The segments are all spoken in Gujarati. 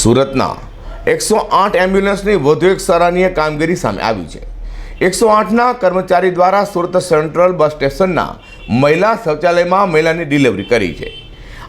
સુરતના એકસો આઠ એમ્બ્યુલન્સની વધુ એક સરાહનીય કામગીરી સામે આવી છે. એકસો આઠના કર્મચારી દ્વારા સુરત સેન્ટ્રલ બસ સ્ટેશનના મહિલા શૌચાલયમાં મહિલાની ડિલિવરી કરી છે.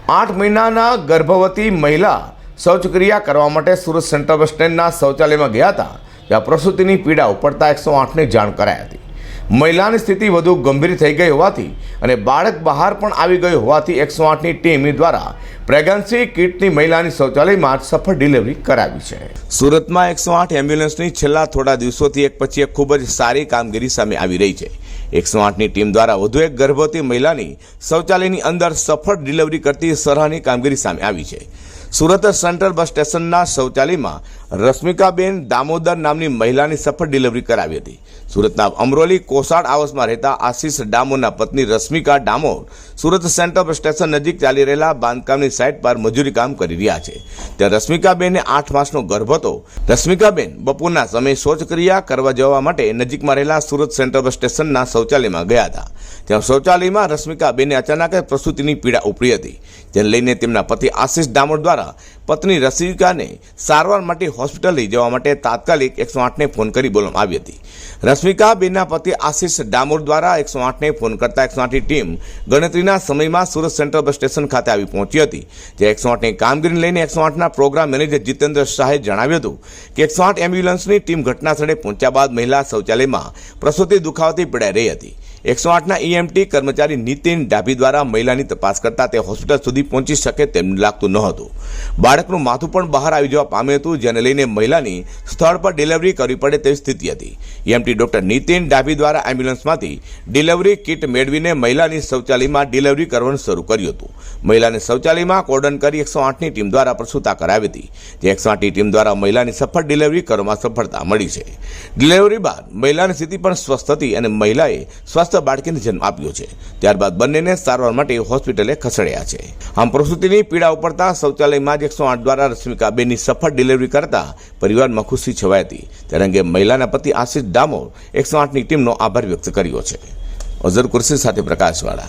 આઠ મહિનાના ગર્ભવતી મહિલા શૌચક્રિયા કરવા માટે સુરત સેન્ટ્રલ બસ સ્ટેન્ડના શૌચાલયમાં ગયા હતા ત્યાં પ્રસૂતિની પીડા ઉપડતા એકસો આઠને જાણ કરાઈ હતી. મહિલાની સ્થિતિ વધુ ગંભીર થઈ ગઈ હોવાથી અને બાળક બહાર પણ આવી ગયું હોવાથી એકસો આઠની ટીમ દ્વારા પ્રેગ્નન્સી કિટની મહિલાની શૌચાલયમાં સફળ ડિલિવરી કરાવી છે. સુરતમાં એકસો આઠ એમ્બ્યુલન્સની છેલ્લા થોડા દિવસોથી એક પછી એક ખૂબ જ સારી કામગીરી સામે આવી રહી છે. એકસો આઠની ટીમ દ્વારા વધુ એક ગર્ભવતી મહિલાની શૌચાલયની અંદર સફળ ડિલિવરી કરતી સરાહની કામગીરી સામે આવી છે. સુરત સેન્ટ્રલ બસ સ્ટેશનના શૌચાલયમાં રશ્મિકાબેન દામોદર નામની મહિલાની સફળ ડિલિવરી કરાવી હતી. સુરતના અમરોલી કોસાડ આવાસમાં રહેતા આશીષ ડામોરના પત્ની Rashmika Damor Surat central bus station નજીક ચાલી રહેલા બાંધકામની સાઇટ પર મજૂરી કામ કરી રહ્યા છે. ત્યાં રશ્મિકાબેનને આઠ માસનો ગર્ભ હતો. રશ્મિકાબેન બપોરના સમયે શૌચક્રિયા કરવા જવા માટે નજીકમાં રહેલા સુરત સેન્ટ્રલ બસ સ્ટેશનના શૌચાલયમાં ગયા હતા. ત્યાં શૌચાલયમાં રશ્મિકાબેને અચાનક જ પ્રસૂતિની પીડા ઉપડી હતી. જેને લઈને તેમના પતિ આશિષ ડામોર દ્વારા પત્ની રશ્મિકાને સારવાર માટે હોસ્પિટલ લઈ જવા માટે તાત્કાલિક એકસો આઠને ફોન કરી બોલવામાં આવી હતી. રશ્મિકા બેનના પતિ આશિષ ડામોર દ્વારા એકસો આઠને ફોન કરતા એકસો આઠની ટીમ ગણતરીના સમયમાં સુરત સેન્ટ્રલ બસ સ્ટેશન ખાતે આવી પહોંચી હતી. જે એકસો આઠની કામગીરીને લઈને એકસો આઠના પ્રોગ્રામ મેનેજર જીતેન્દ્ર શાહે જણાવ્યું હતું કે એકસો આઠ એમ્બ્યુલન્સની ટીમ ઘટના સ્થળે પહોંચ્યા બાદ મહિલા શૌચાલયમાં પ્રસૂતિ દુખાવાથી પીડાઈ રહી હતી. એકસો આઠના ઈએમટી કર્મચારી નીતિન ડાભી દ્વારા મહિલાની તપાસ કરતા તે હોસ્પિટલ સુધી પહોંચી શકે તેમ લાગતું ન હતું. બાળકનું માથું પણ બહાર આવી જવા પામ્યું હતું, જેને લઈને મહિલાની સ્થળ પર ડિલિવરી કરવી પડે તેવી સ્થિતિ હતી. ઈએમટી ડોક્ટર નીતિન ડાભી દ્વારા એમ્બ્યુલન્સમાંથી ડિલિવરી કિટ મેળવીને મહિલાની શૌચાલયમાં ડિલિવરી કરવાનું શરૂ કર્યું હતું. મહિલાને શૌચાલયમાં કોર્ડન કરી એકસો આઠની ટીમ દ્વારા પ્રસૂતા કરાવી હતી, જે એકસો આઠની ટીમ દ્વારા મહિલાની સફળ ડિલિવરી કરવામાં સફળતા મળી છે. ડિલિવરી બાદ મહિલાની સ્થિતિ પણ સ્વસ્થ હતી અને મહિલાએ સ્વસ્થ બાળકીને જન્મ આપ્યો છે. ત્યારબાદ બંનેને સારવાર માટે હોસ્પિટલે ખસેડ્યા છે. આમ પ્રસૂતિની પીડા ઉપડતા શૌચાલયમાં જ એકસો આઠ દ્વારા રશ્મિકાબેનની સફળ ડિલિવરી કરતા પરિવારમાં ખુશી છવાઈ હતી. ત્યારે અંગે મહિલાના પતિ આશિષ ડામોર એકસો આઠની ટીમનો આભાર વ્યક્ત કર્યો છે. અઝર કુર્સી સાથે પ્રકાશવાળા.